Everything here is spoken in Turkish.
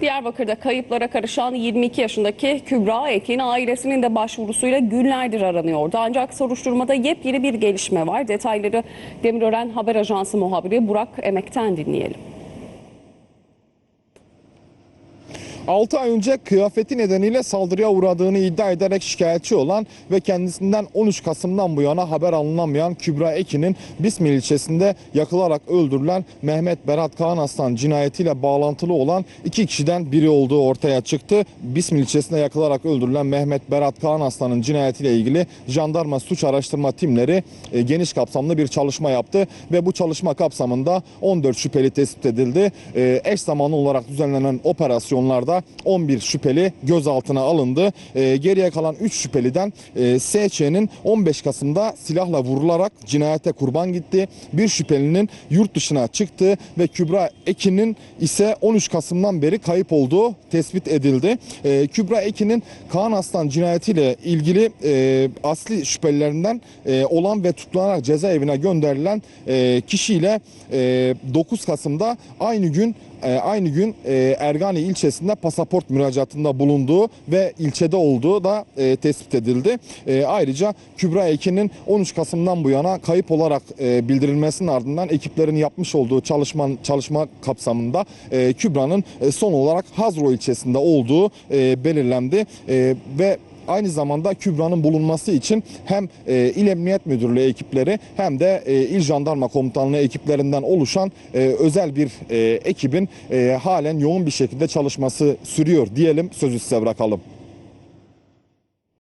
Diyarbakır'da kayıplara karışan 22 yaşındaki Kübra Ekin ailesinin de başvurusuyla günlerdir aranıyordu. Ancak soruşturmada yepyeni bir gelişme var. Detayları Demirören Haber Ajansı muhabiri Burak Emek'ten dinleyelim. 6 ay önce kıyafeti nedeniyle saldırıya uğradığını iddia ederek şikayetçi olan ve kendisinden 13 Kasım'dan bu yana haber alınamayan Kübra Ekin'in Bismil ilçesinde yakılarak öldürülen Mehmet Berat Kaan Aslan cinayetiyle bağlantılı olan iki kişiden biri olduğu ortaya çıktı. Bismil ilçesinde yakılarak öldürülen Mehmet Berat Kaan Aslan'ın cinayetiyle ilgili jandarma suç araştırma timleri e, geniş kapsamlı bir çalışma yaptı ve bu çalışma kapsamında 14 şüpheli tespit edildi. E, Eş zamanlı olarak düzenlenen operasyonlarda 11 şüpheli gözaltına alındı. E, Geriye kalan 3 şüpheliden e, SÇ'nin 15 Kasım'da silahla vurularak cinayete kurban gitti. Bir şüphelinin yurt dışına çıktı ve Kübra Ekin'in ise 13 Kasım'dan beri kayıp olduğu tespit edildi. E, Kübra Ekin'in Kaan Aslan cinayetiyle ilgili e, asli şüphelilerinden e, olan ve tutuklanarak cezaevine gönderilen e, kişiyle e, 9 Kasım'da aynı gün e, aynı gün e, Ergani ilçesinde pasaport müracaatında bulunduğu ve ilçede olduğu da e, tespit edildi. E, ayrıca Kübra Ekin'in 13 Kasım'dan bu yana kayıp olarak e, bildirilmesinin ardından ekiplerin yapmış olduğu çalışma çalışma kapsamında e, Kübra'nın e, son olarak Hazro ilçesinde olduğu e, belirlendi E, ve Aynı zamanda Kübra'nın bulunması için hem e, İl Emniyet Müdürlüğü ekipleri hem de e, İl Jandarma Komutanlığı ekiplerinden oluşan e, özel bir e, ekibin e, halen yoğun bir şekilde çalışması sürüyor diyelim sözü size bırakalım.